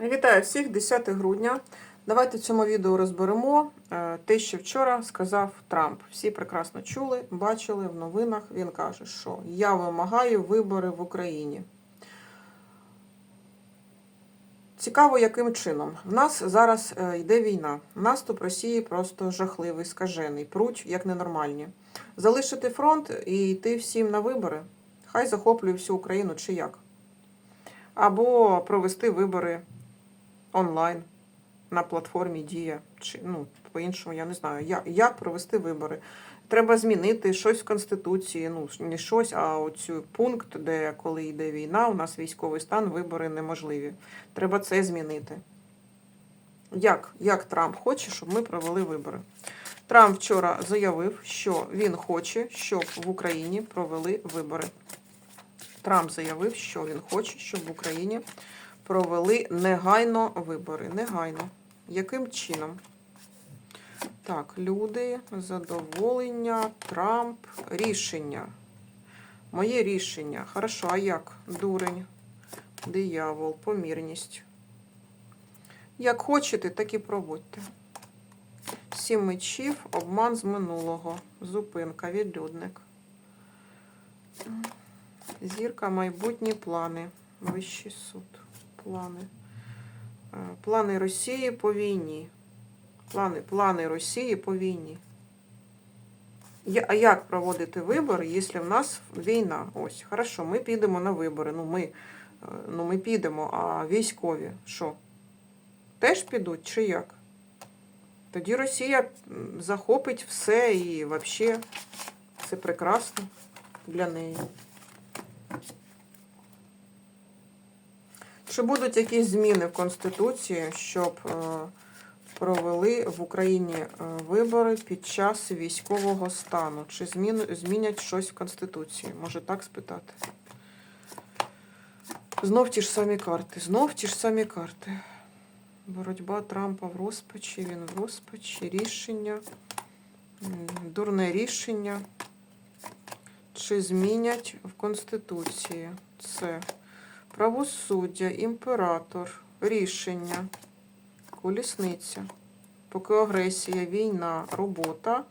Вітаю всіх 10 грудня. Давайте в цьому відео розберемо е, те, що вчора сказав Трамп. Всі прекрасно чули, бачили в новинах. Він каже, що я вимагаю вибори в Україні. Цікаво, яким чином. В нас зараз е, йде війна. Наступ Росії просто жахливий, скажений, пруть як ненормальні. Залишити фронт і йти всім на вибори. Хай захоплює всю Україну чи як. Або провести вибори онлайн на платформі Дія. Чи ну, по-іншому, я не знаю, як, як провести вибори. Треба змінити щось в Конституції. Ну, не щось, а оцю пункт, де коли йде війна, у нас військовий стан, вибори неможливі. Треба це змінити. Як, як Трамп хоче, щоб ми провели вибори? Трамп вчора заявив, що він хоче, щоб в Україні провели вибори. Трамп заявив, що він хоче, щоб в Україні провели негайно вибори. Негайно. Яким чином? Так, люди, задоволення, Трамп, рішення. Моє рішення. Хорошо, а як? Дурень, диявол, помірність. Як хочете, так і проводьте. Сім мечів, обман з минулого, зупинка, відлюдник. Зірка, майбутні плани. Вищий суд. Плани. Е, Плани Росії по війні. Плани, плани Росії по війні. А як проводити вибори, якщо в нас війна? Ось, хорошо, ми підемо на вибори. Ну, ми, е, ну, ми підемо, а військові що? Теж підуть чи як? Тоді Росія захопить все і взагалі це прекрасно для неї. Чи будуть якісь зміни в Конституції, щоб е, провели в Україні е, вибори під час військового стану? Чи змінять щось в Конституції? Може так спитати? Знов ті ж самі карти. Знов ті ж самі карти. Боротьба Трампа в розпачі, він в розпачі, рішення, дурне рішення. Чи змінять в Конституції це? Правосуддя, імператор, рішення, колісниця, поки агресія, війна, робота,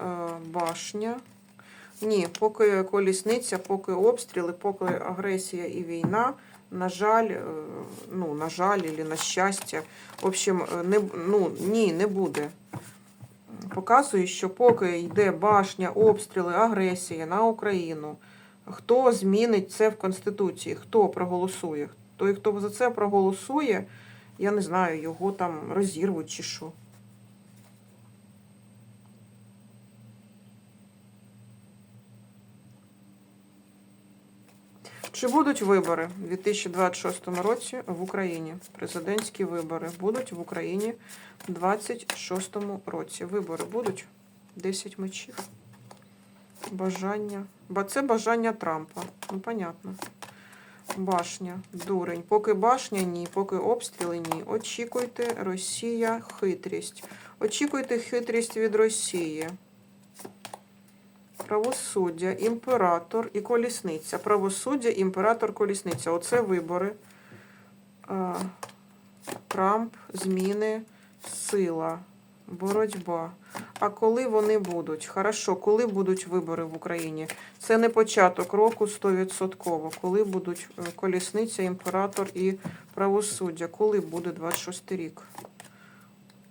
е, башня. Ні, поки колісниця, поки обстріли, поки агресія і війна, на жаль, е, ну, на жаль, або на щастя, в общем, е, не, ну, ні, не буде. Показує, що поки йде башня, обстріли, агресія на Україну, хто змінить це в Конституції, хто проголосує? Той, хто за це проголосує, я не знаю, його там розірвуть чи що. Чи будуть вибори у 2026 році в Україні? Президентські вибори будуть в Україні у 2026 році. Вибори будуть 10 мечів. Бажання. Бо це бажання Трампа. Ну, понятно. Башня, дурень. Поки башня, ні, поки обстріли, ні. Очікуйте, Росія, хитрість. Очікуйте хитрість від Росії. Правосуддя, імператор і колісниця. Правосуддя, імператор, колісниця. Оце вибори. Трамп, зміни, сила, боротьба. А коли вони будуть? Хорошо, коли будуть вибори в Україні? Це не початок року 100%. Коли будуть е, колісниця, імператор і правосуддя? Коли буде 26 рік?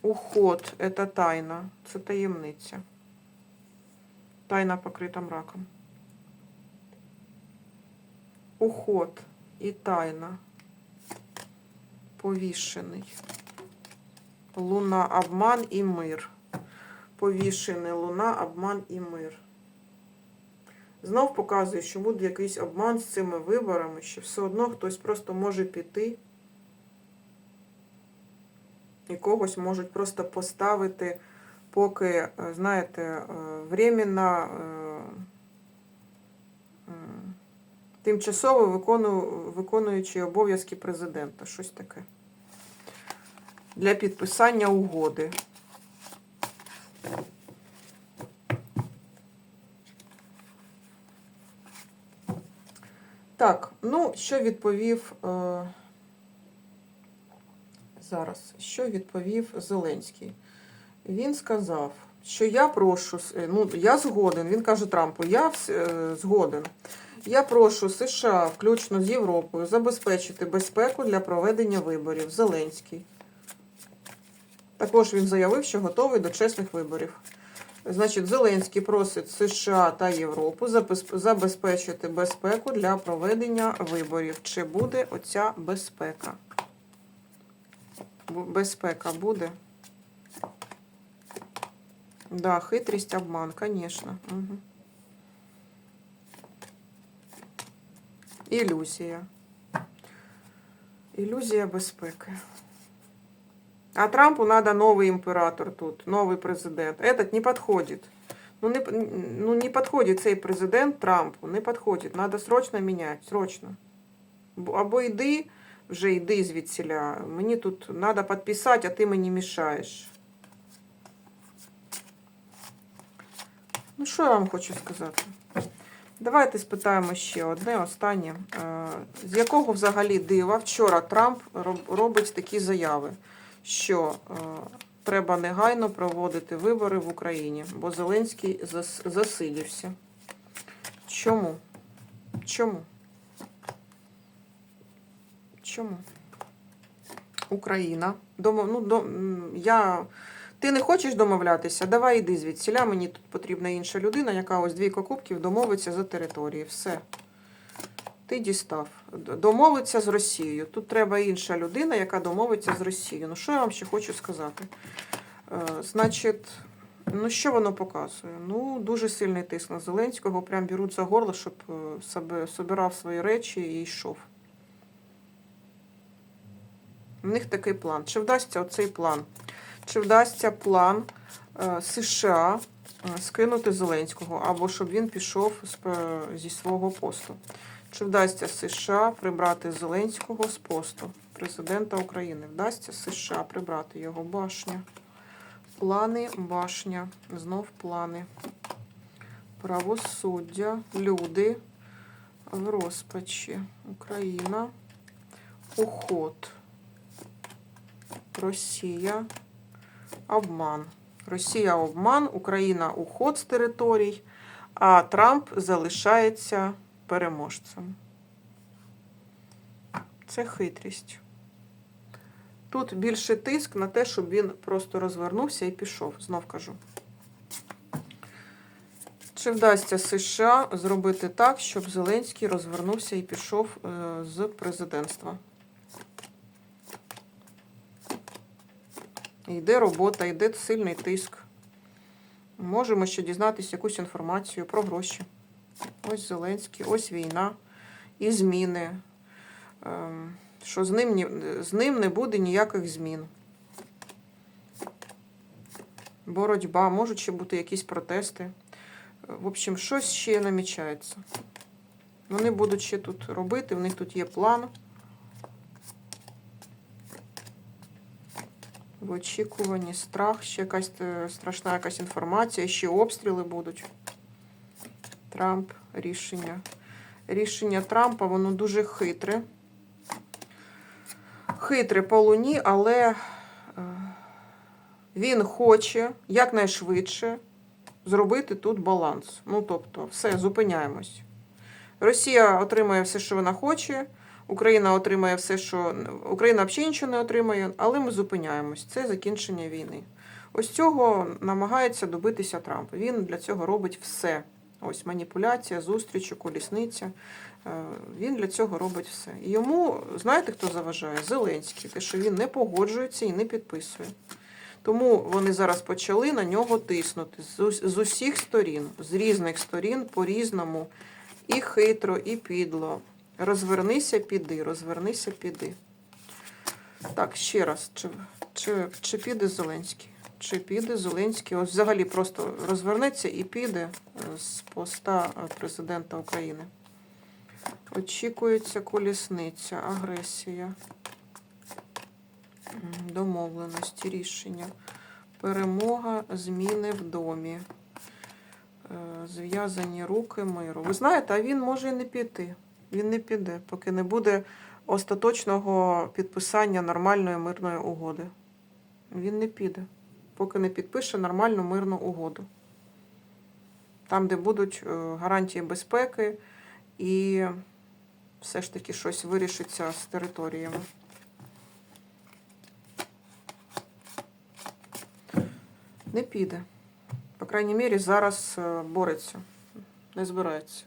Уход це тайна, це таємниця. Тайна покрита мраком. Уход і тайна. Повішений. Луна, обман і мир. Повішений луна, обман і мир. Знов показує, що буде якийсь обман з цими виборами, що все одно хтось просто може піти. І когось можуть просто поставити, поки, е, знаєте, е, временно е, тимчасово виконуючи обов'язки президента. Щось таке. Для підписання угоди. Так, ну, що відповів е, Зараз, що відповів Зеленський? Він сказав, що я прошу, е, ну я згоден. Він каже Трампу, я е, згоден. Я прошу США, включно з Європою, забезпечити безпеку для проведення виборів. Зеленський. Також він заявив, що готовий до чесних виборів. Значить, Зеленський просить США та Європу забезпечити безпеку для проведення виборів. Чи буде оця безпека? Безпека буде? Да, хитрість, обман, конечно. Угу. Ілюзія. Ілюзія безпеки. А Трампу надо новый император тут, новый президент. Этот не подходит. Ну не, п- ну, не подходит цей президент Трампу, не подходит. Надо срочно міняти, срочно. Бо- Або йди, вже йди звідсіля. Мені тут треба підписати, а ти мені мішаєш. Ну, що я вам хочу сказати? Давайте спитаємо ще одне, останнє. Е, З якого взагалі дива вчора Трамп роб- робить такі заяви, Що е, треба негайно проводити вибори в Україні, бо Зеленський зас- засидівся. Чому? Чому? Чому? Україна. Домо, ну, до, я, ти не хочеш домовлятися? Давай іди звідсіля. Мені тут потрібна інша людина, яка ось двійко кубків домовиться за території. Все. Ти дістав. Домовиться з Росією. Тут треба інша людина, яка домовиться з Росією. Ну, що я вам ще хочу сказати? Е, значить, ну що воно показує? Ну, дуже сильний тиск на Зеленського. Прям беруть за горло, щоб е, себе собирав свої речі і йшов. У них такий план. Чи вдасться оцей план? Чи вдасться план США е, скинути Зеленського, або щоб він пішов зі свого посту? Чи вдасться США прибрати Зеленського з посту президента України? Вдасться США прибрати його башня. Плани, башня, знов плани. Правосуддя, люди в розпачі. Україна, уход. Росія, обман. Росія обман, Україна уход з територій, а Трамп залишається переможцем. Це хитрість. Тут більше тиск на те, щоб він просто розвернувся і пішов, знов кажу. Чи вдасться США зробити так, щоб Зеленський розвернувся і пішов е, з президентства? Йде робота, йде сильний тиск. Можемо ще дізнатися якусь інформацію про гроші. Ось Зеленський, ось війна і зміни. Ем, Що з ним, з ним не буде ніяких змін. Боротьба, можуть ще бути якісь протести. В общем, щось ще намічається. Вони будуть ще тут робити, в них тут є план. В очікуванні страх, ще якась е, страшна якась інформація, ще обстріли будуть. Трамп, рішення. Рішення Трампа, воно дуже хитре. Хитре по луні, але е, він хоче якнайшвидше зробити тут баланс. Ну, тобто, все, зупиняємось. Росія отримає все, що вона хоче. Україна отримає все, що Україна взагалі нічого не отримає, але ми зупиняємось. Це закінчення війни. Ось цього намагається добитися Трамп. Він для цього робить все. Ось маніпуляція, зустрічі, колісниця. Е, Він для цього робить все. І йому, знаєте, хто заважає? Зеленський, те, що він не погоджується і не підписує. Тому вони зараз почали на нього тиснути з, усіх сторін, з різних сторін, по-різному, і хитро, і підло. Розвернися, піди, розвернися, піди. Так, ще раз, чи, чи, чи піде Зеленський? Чи піде Зеленський? Ось взагалі просто розвернеться і піде е, з поста е, президента України. Очікується колісниця, агресія, домовленості, рішення, перемога, зміни в домі, Е, зв'язані руки миру. Ви знаєте, а він може і не піти. Він не піде, поки не буде остаточного підписання нормальної мирної угоди. Він не піде, поки не підпише нормальну мирну угоду. Там, де будуть е, гарантії безпеки і все ж таки щось вирішиться з територіями. Не піде. По крайній мірі, зараз е, бореться, не збирається.